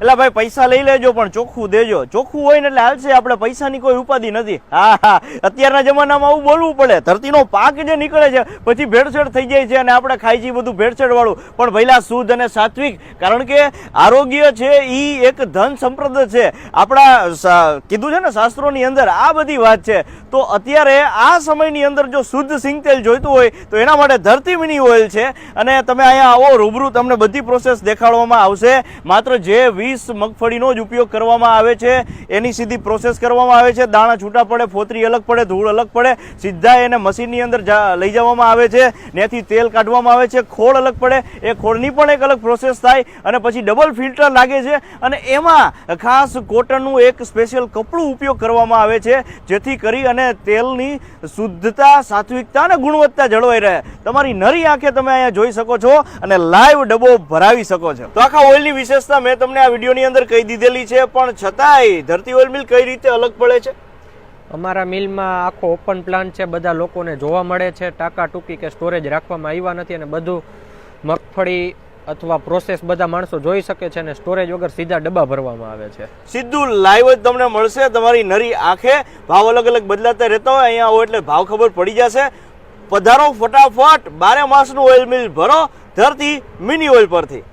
એટલે ભાઈ પૈસા લઈ લેજો, પણ ચોખ્ખું દેજો. ચોખ્ખું હોય ને એટલે હાલશે આપણે પૈસાની કોઈ ઉપાધિ નથી. હા હા. અત્યારના જમાનામાં આવું બોલવું પડે. ધરતીનો પાક જે નીકળે છે, પછી ભેળસેળ થઈ જાય છે અને આપણે ખાઈ છીએ બધું ભેળસેળવાળું. પણ ભઈલા, શુદ્ધ અને સાત્વિક, કારણ કે આરોગ્ય છે એ એક ધન સંપ્રદ છે. આપણા કીધું છે ને શાસ્ત્રોની અંદર, આ બધી વાત છે. તો અત્યારે આ સમયની અંદર જો શુદ્ધ સિંગ તેલ જોઈતું હોય, તો એના માટે ધરતી મિની ઓઇલ છે. અને તમે અહીંયા આવો, રૂબરૂ તમને બધી પ્રોસેસ દેખાડવામાં આવશે. માત્ર જે વીસ મગફળીનો જ ઉપયોગ કરવામાં આવે છે. એની સીધી પ્રોસેસ કરવામાં આવે છે. દાણા છૂટા પડે, ફોતરી અલગ પડે, ધૂળ અલગ પડે. સીધા એને મશીનની અંદર લઈ જવામાં આવે છે. ત્યાંથી તેલ કાઢવામાં આવે છે. ખોળ અલગ પડે. એ ખોળની પણ એક અલગ પ્રોસેસ થાય અને પછી ડબલ ફિલ્ટર લાગે છે. અને એમાં ખાસ કોટનનું એક સ્પેશિયલ કપડું ઉપયોગ કરવામાં આવે છે, જેથી કરી અને તેલની શુદ્ધતા, સાત્વિકતા અને ગુણવત્તા જળવાઈ રહે. તમારી નરી આંખે તમે અહીંયા જોઈ શકો છો અને લાઈવ ડબ્બો ભરાવી શકો છો. તો આખા ઓઇલની વિશેષતા મેં તમને આ વિડીયોની અંદર કહી દીધેલી છે પણ છતાંય ધરતી ઓઇલ મિલ કઈ રીતે અલગ પડે છે? અમારા મિલમાં આખો ઓપન પ્લાન્ટ છે બધા લોકોને જોવા મળે છે ટાંકા ટૂંકી કે સ્ટોરેજ રાખવામાં આવ્યા નથી અને બધું મગફળી અથવા પ્રોસેસ બધા માણસો જોઈ શકે છે અને સ્ટોરેજ વગર સીધા ડબ્બા ભરવામાં આવે છે. સીધું લાઈવ જ તમને મળશે તમારી નરી આંખે ભાવ અલગ અલગ બદલાતા રહેતા હોય અહીંયા આવો એટલે ભાવ ખબર પડી જશે. પધારો ફટાફટ બારે માસનું ઓઇલ મિલ ભરો ધરતી મિની ઓઇલ પરથી.